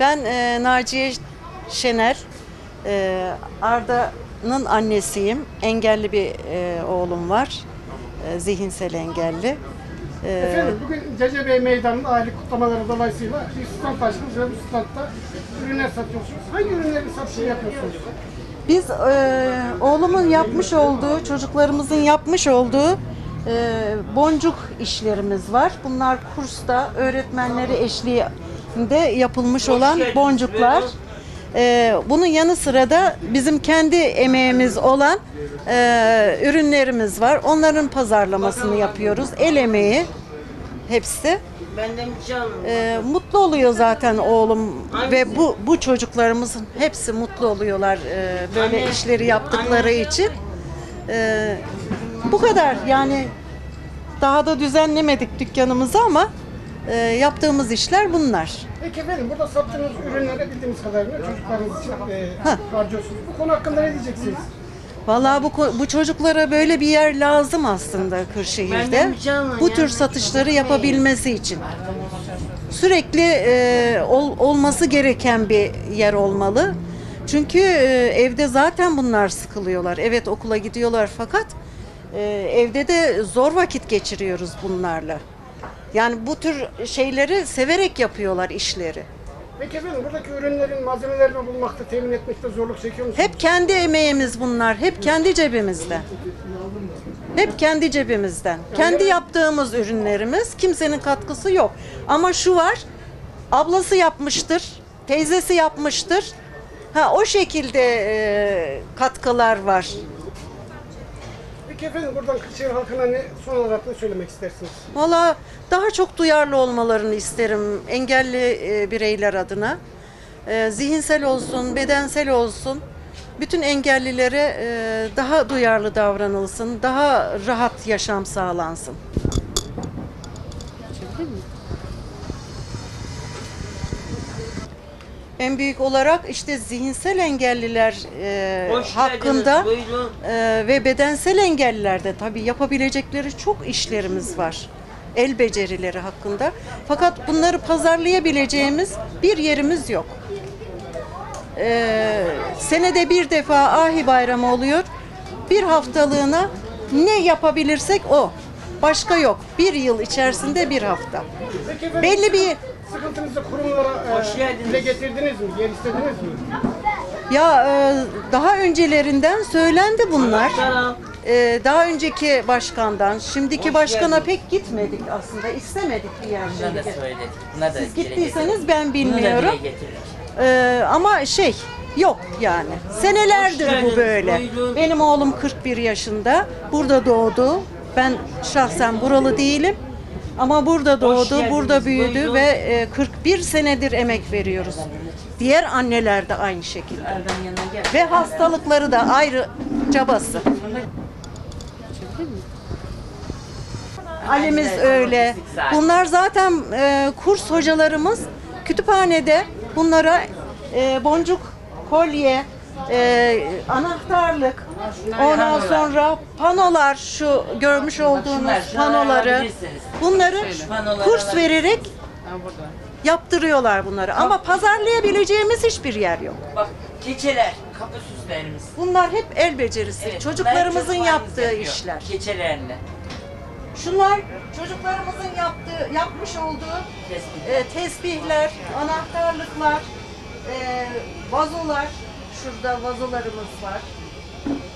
Ben e, Naciye Şener, e, Arda'nın annesiyim. Engelli bir e, oğlum var, e, zihinsel engelli. E, Efendim bugün CCB Meydanı'nın aylık kutlamaları dolayısıyla bir stand açtınız ve bu standta ürünler satıyorsunuz. Hangi ürünlerin satışını yapıyorsunuz? biz e, oğlumun yapmış olduğu, çocuklarımızın yapmış olduğu e, boncuk işlerimiz var. Bunlar kursta öğretmenleri eşliğinde yapılmış olan boncuklar. E, bunun yanı sıra da bizim kendi emeğimiz olan e, ürünlerimiz var. Onların pazarlamasını yapıyoruz. El emeği hepsi. Benden can. Ee, mutlu oluyor zaten oğlum ve bu bu çocuklarımızın hepsi mutlu oluyorlar e, böyle Anne, işleri yaptıkları için. Ee, bu kadar yani daha da düzenlemedik dükkanımızı ama e, yaptığımız işler bunlar. Peki efendim burada sattığınız ürünleri bildiğimiz kadarıyla çocuklarınız için e, harcıyorsunuz. Bu konu hakkında ne diyeceksiniz? Vallahi bu ko- bu çocuklara böyle bir yer lazım aslında Kırşehir'de. Bu tür satışları yapabilmesi için. Sürekli e, ol- olması gereken bir yer olmalı. Çünkü e, evde zaten bunlar sıkılıyorlar. Evet okula gidiyorlar fakat e, evde de zor vakit geçiriyoruz bunlarla. Yani bu tür şeyleri severek yapıyorlar işleri. Peki efendim buradaki ürünlerin malzemelerini bulmakta, temin etmekte zorluk çekiyor musunuz? Hep kendi emeğimiz bunlar. Hep kendi cebimizden. Hep kendi cebimizden. Kendi yaptığımız ürünlerimiz. Kimsenin katkısı yok. Ama şu var. Ablası yapmıştır. Teyzesi yapmıştır. Ha o şekilde e, katkılar var. Peki efendim buradan Kırşehir halkına ne son olarak ne söylemek istersiniz? Valla daha çok duyarlı olmalarını isterim engelli e, bireyler adına. E, zihinsel olsun, bedensel olsun. Bütün engellilere e, daha duyarlı davranılsın, daha rahat yaşam sağlansın. En büyük olarak işte zihinsel engelliler e, Hoş geldiniz, hakkında buyurun. ee, ve bedensel engellilerde tabii yapabilecekleri çok işlerimiz var. El becerileri hakkında. Fakat bunları pazarlayabileceğimiz bir yerimiz yok. Ee, senede bir defa Ahi Bayramı oluyor. Bir haftalığına ne yapabilirsek o. Başka yok. Bir yıl içerisinde bir hafta. Belli bir sıkıntınızı kurumlara Hoş e, geldiniz. dile getirdiniz mi? Yer istediniz mi? ya e, daha öncelerinden söylendi bunlar. Selam. Ee, daha önceki başkandan, şimdiki Hoş başkana geldin. pek gitmedik aslında. istemedik bir. Bunları da söyledik. Bunları da Siz dile gittiyseniz ben getirdik. Bunu da bilmiyorum. getirdik. Ee, ama şey yok yani. Senelerdir Hoş bu böyle. buyurun. Benim oğlum 41 yaşında. Burada doğdu. Ben şahsen buralı değilim. Ama burada doğdu, burada büyüdü buyurun. ve e, 41 senedir emek veriyoruz. Diğer anneler de aynı şekilde. Ve hastalıkları da ayrı cabası. Ali'miz öyle. Bunlar zaten e, kurs hocalarımız kütüphanede bunlara e, boncuk, kolye, e, anahtarlık, ondan sonra panolar şu görmüş olduğunuz panoları bunları kurs vererek yaptırıyorlar bunları. Ama pazarlayabileceğimiz hiçbir yer yok. Bak keçeler, kapı süslerimiz. Bunlar hep el becerisi. Evet, Çocuklarımızın yaptığı çocuklarımız işler. yapıyor. Keçelerle. Şunlar çocuklarımızın yaptığı, yapmış olduğu Tespih. e, tesbihler, anahtarlıklar, e, vazolar. Şurada vazolarımız var.